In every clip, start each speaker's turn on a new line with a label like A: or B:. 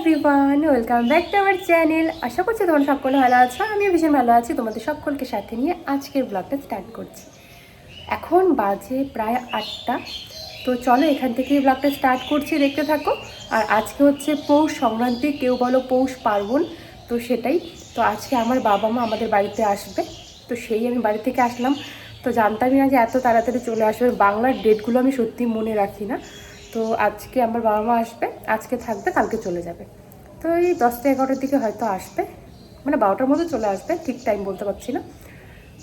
A: Everyone welcome back to our channel আশা করছি তোমরা সকলে ভালো আছো, আমিও ভীষণ ভালো আছি, তোমাদের সকলকে সাথে নিয়ে আজকের ব্লগটা স্টার্ট করছি। এখন বাজে প্রায় আটটা, তো চলো এখান থেকে ব্লগটা স্টার্ট করছি, দেখতে থাকো। আর আজকে হচ্ছে পৌষ সংক্রান্তি, কেউ বলো পৌষ পার্বণ, তো সেটাই। তো আজকে আমার বাবা মা আমাদের বাড়িতে আসবে, তো সেই আমি বাড়ি থেকে আসলাম। তো জানতামই না যে এত তাড়াতাড়ি চলে আসবে, বাংলার ডেটগুলো আমি সত্যি মনে রাখি না। তো আজকে আমার বাবা মা আসবে, আজকে থাকবে, কালকে চলে যাবে। তো এই দশটা এগারোটার দিকে হয়তো আসবে মানে বারোটার মধ্যে চলে আসবে, ঠিক টাইম বলতে পারছি না।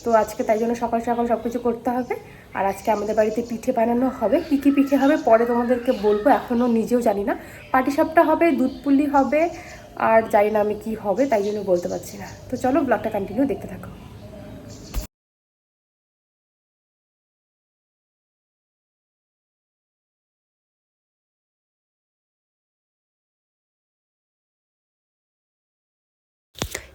A: তো আজকে তাই জন্য সকাল সকাল সব কিছু করতে হবে, আর আজকে আমাদের বাড়িতে পিঠে বানানো হবে। কী কী পিঠে হবে পরে তোমাদেরকে বলব এখনও নিজেও জানি না। পাটিসাপটা হবে, দুধ পুলি হবে, আর জানি না আমি কি হবে, তাই জন্য বলতে পারছি না। তো চলো ব্লগটা কন্টিনিউ দেখতে থাকো।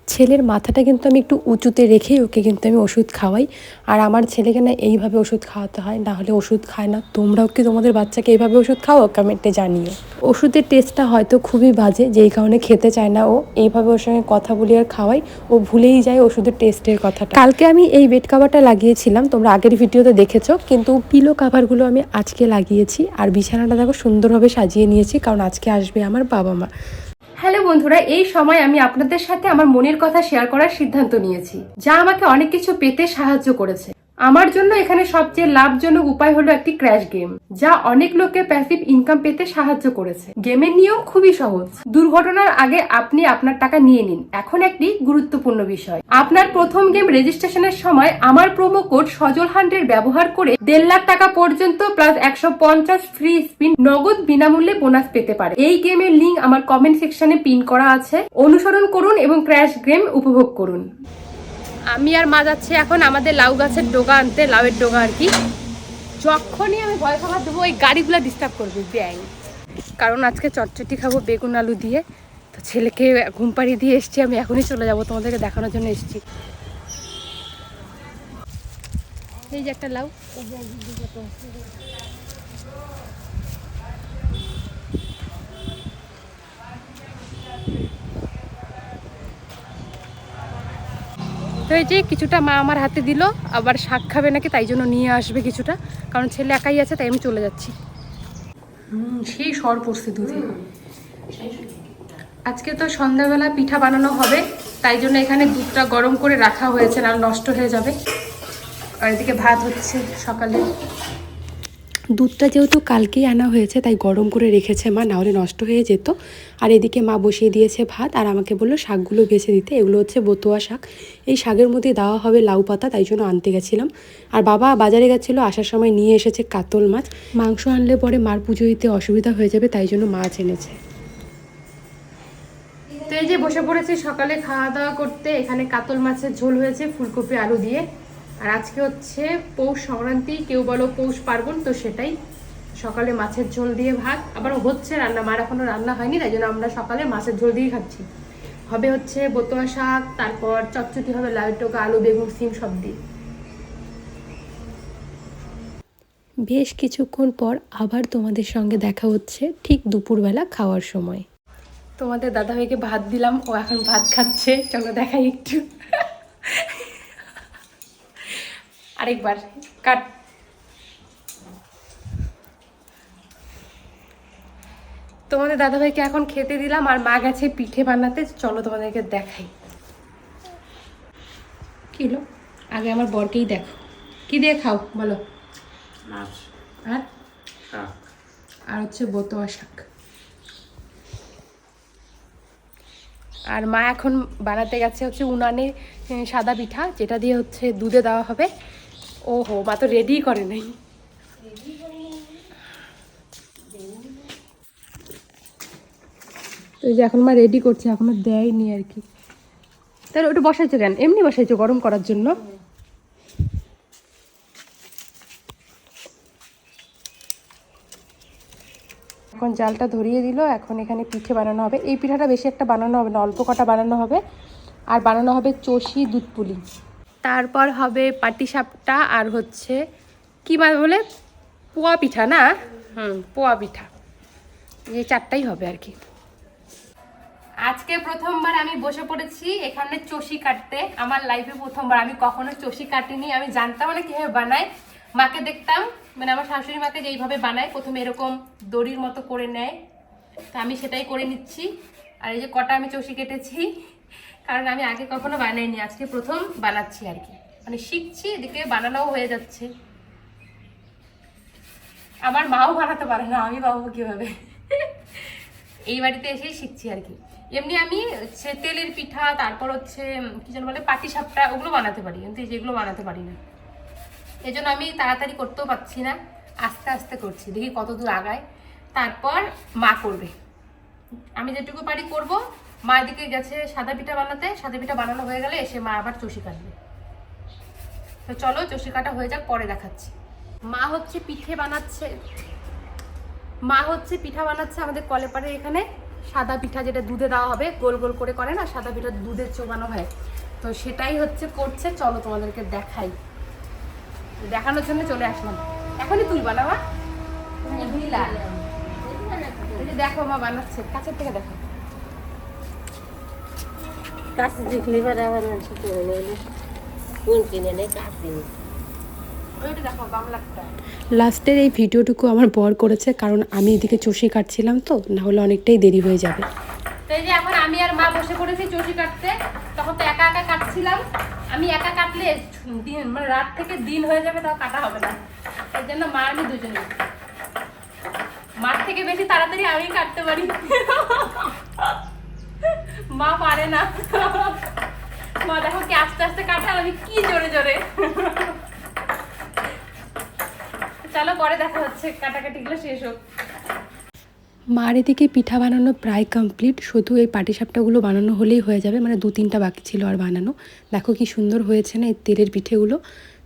A: ছেলের মাথাটা কিন্তু আমি একটু উঁচুতে রেখেই ওকে কিন্তু আমি ওষুধ খাওয়াই। আর আমার ছেলেকে না এইভাবে ওষুধ খাওয়াতে হয়, না হলে ওষুধ খায় না। তোমরাও কি তোমাদের বাচ্চাকে এইভাবে ওষুধ খাওয়াও? কমেন্টে জানিও। ওষুধের টেস্টটা হয়তো খুবই বাজে, যেই কারণে খেতে চায় না ও। এইভাবে ওর সঙ্গে কথা বলি আর খাওয়াই, ও ভুলেই যায় ওষুধের টেস্টের কথাটা। কালকে আমি এই বেড কাভারটা লাগিয়েছিলাম, তোমরা আগের ভিডিওতে দেখেছ, কিন্তু পিলো কাভারগুলো আমি আজকে লাগিয়েছি। আর বিছানাটা দেখো সুন্দরভাবে সাজিয়ে নিয়েছি, কারণ আজকে আসবে আমার বাবা মা হ্যালো বন্ধুরা, এই সময় আমি আপনাদের সাথে আমার মনের কথা শেয়ার করার সিদ্ধান্ত নিয়েছি, যা আমাকে অনেক কিছু পেতে সাহায্য করেছে। আমার জন্য এখানে সবচেয়ে লাভজনক উপায় হলো একটি ক্র্যাশ গেম যা অনেক লোককে প্যাসিভ ইনকাম পেতে সাহায্য করেছে। গেমের নিয়ম খুবই সহজ। দুর্ঘটনার আগে আপনি আপনার টাকা নিয়ে নিন। এখন একটি গুরুত্বপূর্ণ বিষয়। আপনার প্রথম গেম রেজিস্ট্রেশনের সময় আমার প্রোমো কোড সজল হান্ড্রেড ব্যবহার করে দেড় লাখ টাকা পর্যন্ত প্লাস একশো পঞ্চাশ ফ্রি স্পিন নগদ বিনামূল্যে বোনাস পেতে পারে। এই গেমের লিঙ্ক আমার কমেন্ট সেকশনে পিন করা আছে। অনুসরণ করুন এবং ক্র্যাশ গেম উপভোগ করুন। আমি আর মা যাচ্ছে এখন আমাদের লাউ গাছের ডোগা আনতে, লাউয়ের ডোগা আর কি। যখনই আমি ভয় খাবার দেবো, ওই গাড়িগুলো ডিস্টার্ব করবে, ব্যাং। কারণ আজকে চটচটি খাব, বেগুন আলু দিয়ে। তো ছেলেকে ঘুম পাড়িয়ে দিয়ে এসছি, আমি এখনই চলে যাব, তোমাদেরকে দেখানোর জন্য এসছি। এই যে একটা লাউ। তো যে কিছুটা মা আমার হাতে দিল, আবার শাক খাবে নাকি, তাই জন্য নিয়ে আসবে কিছুটা। কারণ ছেলে একাই আছে, তাই আমি চলে যাচ্ছি। সেই সর পড়ছে দুধে। আজকে তো সন্ধ্যাবেলা পিঠা বানানো হবে, তাই জন্য এখানে দুধটা গরম করে রাখা হয়েছে না নষ্ট হয়ে যাবে। আর এদিকে ভাত হচ্ছে সকালে। দুধটা যেহেতু কালকেই আনা হয়েছে, তাই গরম করে রেখেছে মা, নাহলে নষ্ট হয়ে যেত। আর এদিকে মা বসিয়ে দিয়েছে ভাত, আর আমাকে বলল শাকগুলো বেছে দিতে। এগুলো হচ্ছে বতুয়া শাক। এই শাকের মধ্যে দেওয়া হবে লাউ পাতা, তাই জন্য আনতে গেছিলাম। আর বাবা বাজারে গেছিল, আসার সময় নিয়ে এসেছে কাতল মাছ। মাংস আনলে পরে মার পুজো দিতে অসুবিধা হয়ে যাবে, তাই জন্য মাছ এনেছে। তো এই যে বসে পড়েছি সকালে খাওয়া দাওয়া করতে, এখানে কাতল মাছের ঝোল হয়েছে, ফুলকপি, আলু দিয়ে। আর আজকে হচ্ছে পৌষ সংক্রান্তি কেউ বলো পৌষ পার্বণ তো সেটাই। সকালে মাছের ঝোল দিয়ে ভাত আবার হচ্ছে রান্না মার এখনও রান্না হয়নি তাই জন্য আমরা সকালে মাছের ঝোল দিয়ে খাচ্ছি। হবে হচ্ছে বতুয়া শাক তারপর চটচটি হবে লাউ টোকা আলু বেগুন সিম সব দিয়ে। বেশ কিছুক্ষণ পর আবার তোমাদের সঙ্গে দেখা হচ্ছে ঠিক দুপুরবেলা খাওয়ার সময়। তোমাদের দাদাভাইকে ভাত দিলাম ও এখন ভাত খাচ্ছে। চলো দেখাই একটু। আরেকবার কাট। তোমাদের দাদাভাইকে এখন খেতে দিলাম আর মা গেছে পিঠে বানাতে। চলো তোমাদেরকে দেখাই। কিলো আগে আমার বরকেই দেখো। কি দিয়ে খাও বলো? আর? আর হচ্ছে বতোয়া শাক। আর মা এখন বানাতে গেছে হচ্ছে উনানে সাদা পিঠা যেটা দিয়ে হচ্ছে দুধে দেওয়া হবে। ওহো, মা তো রেডি করে নাই। এই যে এখন মা রেডি করছে, এখনও দেয়নি আর কি। তাহলে ওটা বসাইছো কেন? এমনি বসাইছো গরম করার জন্য? এখন জালটা ধরিয়ে দিল, এখন এখানে পিঠে বানানো হবে। এই পিঠাটা বেশি একটা বানানো হবে না, অল্প কটা বানানো হবে। আর বানানো হবে চষি দুধ পুলি। তারপর হবে পাটিসাপটা আর হচ্ছে, কি বলে? পোয়া পিঠা না? হুম, পোয়া পিঠা। এই চারটাই হবে আর কি।
B: আজকে প্রথমবার আমি বসে পড়েছি এখানে চষি কাটতে। আমার লাইফে প্রথমবার। আমি কখনো চষি কাটিনি। আমি জানতাম না কীভাবে বানায়। মাকে দেখতাম মানে আমার শাশুড়ি মাকে যেইভাবে বানায়, প্রথমে এরকম দড়ির মতো করে নেয়। তো আমি সেটাই করে নিচ্ছি। আর এই যে কটা আমি চষি কেটেছি কারণ আমি আগে কখনো বানাইনি, আজকে প্রথম বানাচ্ছি আর কি। মানে শিখছি, এদিকে বানানোও হয়ে যাচ্ছে। আমার মাও বানাতে পারে না, আমি বাবু কীভাবে? এই বাড়িতে এসেই শিখছি আর কি। এমনি আমি হচ্ছে তেলের পিঠা, তারপর হচ্ছে কি যেন বলে, পাটি সাপটা, ওগুলো বানাতে পারি। কিন্তু যেগুলো বানাতে পারি না। এই জন্য আমি তাড়াতাড়ি করতেও পারছি না, আস্তে আস্তে করছি। দেখি কত দূর আগায়। তারপর মা করবে। আমি যেটুকু পারি করব মা এদিকে গেছে সাদা পিঠা বানাতে সাদা পিঠা বানানো হয়ে গেলে এসে মা আবার চষি কাটবে। তো চলো চষি কাটা হয়ে যাক পরে দেখাচ্ছি। মা হচ্ছে পিঠে বানাচ্ছে মা হচ্ছে পিঠা বানাচ্ছে আমাদের কলেপাড়ে এখানে। সাদা পিঠা যেটা দুধে দেওয়া হবে গোল গোল করে করে না সাদা পিঠা দুধের চোবানো হয়। তো সেটাই হচ্ছে করছে চলো তোমাদেরকে দেখাই। দেখানোর জন্য চলে আসলাম। এখনই তুলবা না মা দেখো মা বানাচ্ছে কাছের থেকে দেখো।
C: কাছে দেখলে পরে আবার মানুষ করে নিলে কোন কিনে নেই কাজ কিনে
B: ওইটা দেখো
A: লাস্টের এই ভিডিওটুকু আমার বর করেছে কারণ আমি এদিকে চষি কাটছিলাম তো না হলে অনেকটাই দেরি হয়ে যাবে।
B: তো এই যে এখন আমি আর মা বসে পড়েছি চষি কাটতে তখন তো একা একা কাটছিলাম। আমি একা কাটলে দিন মানে রাত থেকে দিন হয়ে যাবে তাও কাটা হবে না। এই জন্য মা আমি দুজনে। মার থেকে বেশি তাড়াতাড়ি আমি কাটতে পারি। মা পারে না। মা দেখো কি আস্তে আস্তে কাটে আমি কি জোরে জোরে। চলো পরে দেখা হচ্ছে, কাটাকাটিগুলো শেষ হোক।
A: মার এদিকে পিঠা বানানো প্রায় কমপ্লিট শুধু এই পাটিসাপটাগুলো বানানো হলেই হয়ে যাবে মানে দু তিনটা বাকি ছিল আর বানানো। দেখো কি সুন্দর হয়েছে না এই তেলের পিঠেগুলো।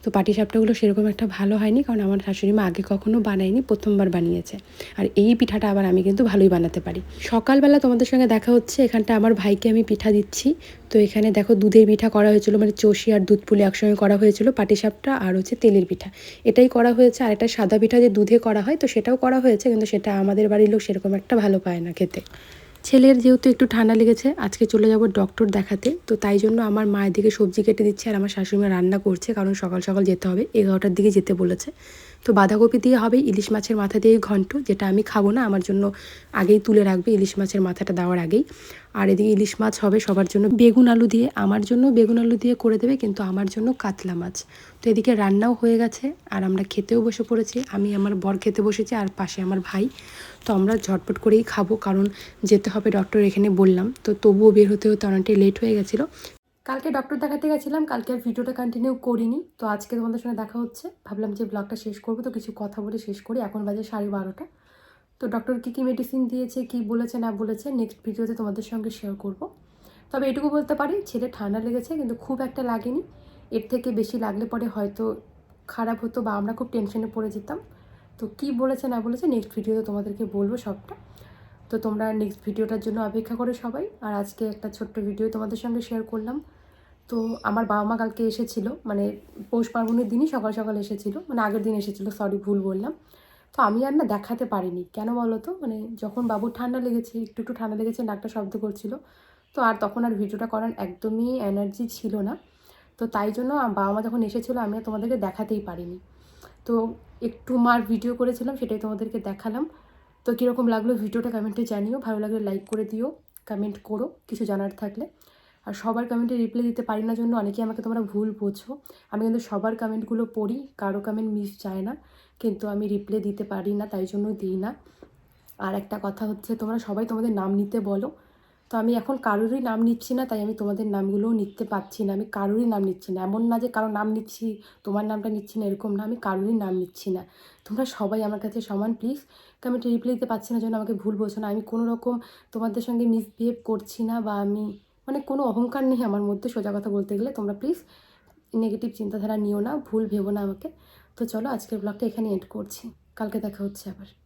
A: তো পাটিসাপটাগুলো সেরকম একটা ভালো হয়নি, কারণ আমার শাশুড়ি মা আগে কখনো বানায়নি, প্রথমবার বানিয়েছে। আর এই পিঠাটা আবার আমি কিন্তু ভালোই বানাতে পারি। সকালবেলা তোমাদের সঙ্গে দেখা হচ্ছে, এখানটা আমার ভাইকে আমি পিঠা দিচ্ছি। তো এখানে দেখো দুধের পিঠা করা হয়েছিল মানে চষি আর দুধ পুলি একসঙ্গে করা হয়েছিল পাটিসাপটা আর হচ্ছে তেলের পিঠা। এটাই করা হয়েছে, আর একটা সাদা পিঠা যে দুধে করা হয়, তো সেটাও করা হয়েছে, কিন্তু সেটা আমাদের বাড়ির লোক সেরকম একটা ভালো পায় না খেতে। ছেলের যেহেতু একটু ঠান্ডা লেগেছে, আজকে চলে যাব ডক্টর দেখাতে। তো তাই জন্য আমার মায়ের দিকে সবজি কেটে দিচ্ছে আর আমার শাশুড়িমা রান্না করছে, কারণ সকাল সকাল যেতে হবে। এগারোটার দিকে যেতে বলেছে। তো বাঁধাকপি দিয়ে হবে ইলিশ মাছের মাথা দিয়ে ঘন্ট, যেটা আমি খাব না, আমার জন্য আগেই তুলে রাখবে ইলিশ মাছের মাথাটা দেওয়ার আগেই। আর এদিকে ইলিশ মাছ হবে সবার জন্য বেগুন আলু দিয়ে, আমার জন্য বেগুন আলু দিয়ে করে দেবে, কিন্তু আমার জন্য কাতলা মাছ। তো এদিকে রান্নাও হয়ে গেছে, আর আমরা খেতেও বসে পড়েছি, আমি আমার বর খেতে বসেছি, আর পাশে আমার ভাই। তো আমরা ঝটপট করেই খাব, কারণ যেতে হবে ডক্টর এখানে বললাম। তো তবুও বের হতে হতে অনেকটাই লেট হয়ে গেছিল। কালকে ডক্টর দেখাতে গেছিলাম, কালকে আর ভিডিওটা কন্টিনিউ করিনি। তো আজকে তোমাদের সঙ্গে দেখা হচ্ছে। ভাবলাম যে ব্লগটা শেষ করব, তো কিছু কথা বলে শেষ করি। এখন বাজে সাড়ে বারোটা। তো ডক্টর কী কী মেডিসিন দিয়েছে, কী বলেছে, না বলেছে নেক্সট ভিডিওতে তোমাদের সঙ্গে শেয়ার করব। তবে এটুকু বলতে পারি, ছেলে ঠান্ডা লেগেছে, কিন্তু খুব একটা লাগেনি। এর থেকে বেশি লাগলে পরে হয়তো খারাপ হতো বা আমরা খুব টেনশনে পড়ে যেতাম। তো কী বলেছে, না বলেছে নেক্সট ভিডিওতে তোমাদেরকে বলব সবটা। তো তোমরা নেক্সট ভিডিওটার জন্য অপেক্ষা করে সবাই। আর আজকে একটা ছোট্ট ভিডিও তোমাদের সঙ্গে শেয়ার করলাম। তো আমার বাবা মা কালকে এসেছিল মানে পৌষ পার্বণের দিনই সকাল সকাল এসেছিল মানে আগের দিন এসেছিল সরি ভুল বললাম। তো আমি আর না দেখাতে পারিনি, কেন বলো তো মানে যখন বাবুর ঠান্ডা লেগেছে, একটু একটু ঠান্ডা লেগেছে, নাকটা শব্দ করছিল, তো আর তখন আর ভিডিওটা করার একদমই এনার্জি ছিল না। তো তাই জন্য বাবা মা যখন এসেছিল, আমি তোমাদেরকে দেখাতেই পারিনি। তো একটু মার ভিডিও করেছিলাম, সেটাই তোমাদেরকে দেখালাম। তো কীরকম লাগল ভিডিওটা কমেন্টে জানিও। ভালো লাগলে লাইক করে দিও কমেন্ট করো, কিছু জানার থাকলে। আর সবার কমেন্টে রিপ্লাই দিতে পারি না জন্য অনেকেই আমাকে তোমরা ভুল বোঝো। আমি কিন্তু সবার কমেন্টগুলো পড়ি, কারও কমেন্ট মিস যায় না, কিন্তু আমি রিপ্লাই দিতে পারি না, তাই জন্য দিই না। আর একটা কথা হচ্ছে, তোমরা সবাই তোমাদের নাম নিতে বলো। তো আমি এখন কারোরই নাম নিচ্ছি না, তাই আমি তোমাদের নামগুলোও নিতে পারছি না। আমি কারোরই নাম নিচ্ছি না। এমন না যে কারও নাম নিচ্ছি, তোমার নামটা নিচ্ছি না, এরকম না। আমি কারোরই নাম নিচ্ছি না। তোমরা সবাই আমার কাছে সমান প্লিজ কমেন্টে রিপ্লাই দিতে পারছি না জন্য আমাকে ভুল বলছো না। আমি কোনো রকম তোমাদের সঙ্গে মিসবিহেভ করছি না বা আমি মানে কোনো অহংকার নেই আমার মধ্যে সোজা কথা বলতে গেলে। তোমরা প্লিজ নেগেটিভ চিন্তাধারা নিও না, ভুল ভেবো না আমাকে। তো চলো আজকের ব্লগটা এখানে এন্ড করছি। কালকে দেখা হচ্ছে আবার।